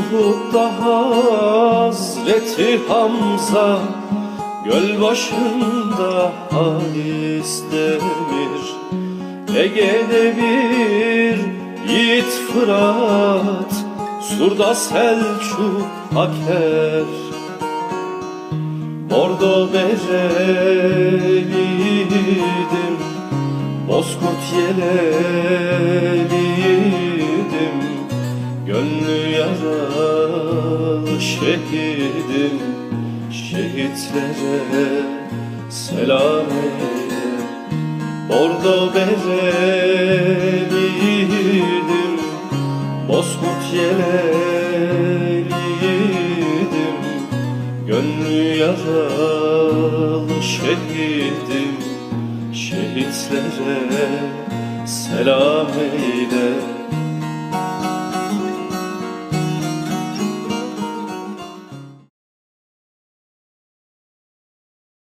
Uhud'da Hazreti Hamza Göl başında Halis Demir. Ege'de bir yiğit Fırat Surda Selçuk Aker Bordo bereliydim Bozkurt yeleliydim Gönlü yaralı şehidim Şehitlere selam eyle. Bordo bereliydim Bozkurt yeleliydim Gönlü yaralı şehidim Şehitlere selam eyle